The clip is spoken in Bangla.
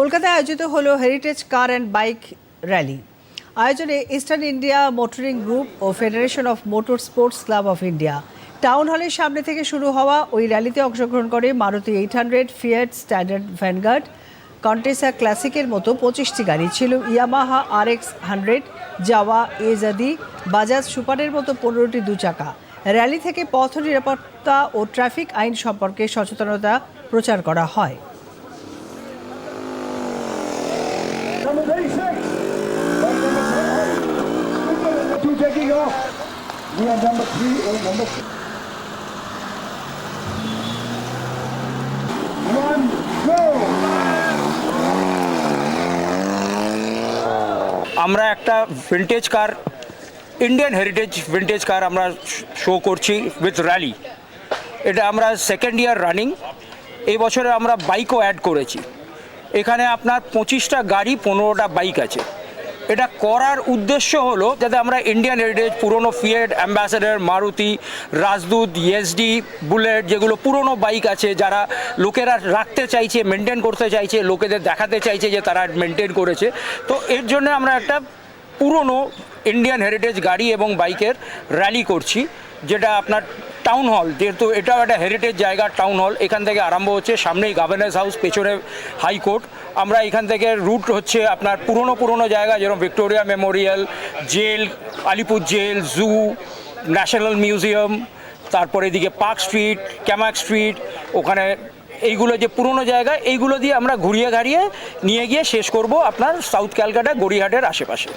কলকাতায় আয়োজিত হলো heritage car and bike rally আয়োজনে eastern India motoring group O federation of motor sports club of India town হলের সামনে থেকে শুরু হওয়া ওই র্যালিতে অংশগ্রহণ করে Maruti eight hundred Fiat standard Vanguard Contessa ক্লাসিকের মতো পঁচিশটি গাড়ি ছিল। ইয়ামাহা আর X hundred Jawa Yezdi Bajaj সুপারের মতো পনেরোটি দু চাকা র্যালি থেকে পথ নিরাপত্তা ও ট্রাফিক আইন সম্পর্কে সচেতনতা প্রচার করা হয়। Number 36. That's number 10. Number two taking off. We are number three or number go. আমরা একটা vintage car Indian heritage vintage car আমরা শো করছি উইথ র্যালি এটা আমরা সেকেন্ড ইয়ার রানিং এই বছরে আমরা বাইকও অ্যাড করেছি এখানে আপনার পঁচিশটা গাড়ি, পনেরোটা বাইক আছে। এটা করার উদ্দেশ্য হলো যাতে আমরা ইন্ডিয়ান হেরিটেজ পুরনো Fiat Ambassador Maruti Rajdoot ESD bullet যেগুলো পুরনো বাইক আছে, যারা লোকেরা রাখতে চাইছে মেনটেন করতে চাইছে, লোকেদের দেখাতে চাইছে যে তারা মেনটেন করেছে। তো এর জন্য আমরা একটা পুরনো ইন্ডিয়ান হেরিটেজ গাড়ি এবং বাইকের র্যালি করছি, যেটা আপনার টাউন হল যেহেতু এটাও একটা হেরিটেজ জায়গা টাউন হল এখান থেকে আরম্ভ হচ্ছে, সামনেই গভর্নর্স হাউস পেছনে হাইকোর্ট আমরা এখান থেকে রুট হচ্ছে আপনার পুরনো পুরনো জায়গা, যেরকম Victoria Memorial jail Alipore jail zoo national museum তারপরে এদিকে পার্ক স্ট্রিট ক্যামাক স্ট্রিট ওখানে এইগুলো যে পুরনো জায়গা, এইগুলো দিয়ে আমরা ঘুরিয়ে ঘাড়িয়ে নিয়ে গিয়ে শেষ করব আপনার সাউথ ক্যালকাটা গড়িয়াহাটের আশেপাশে।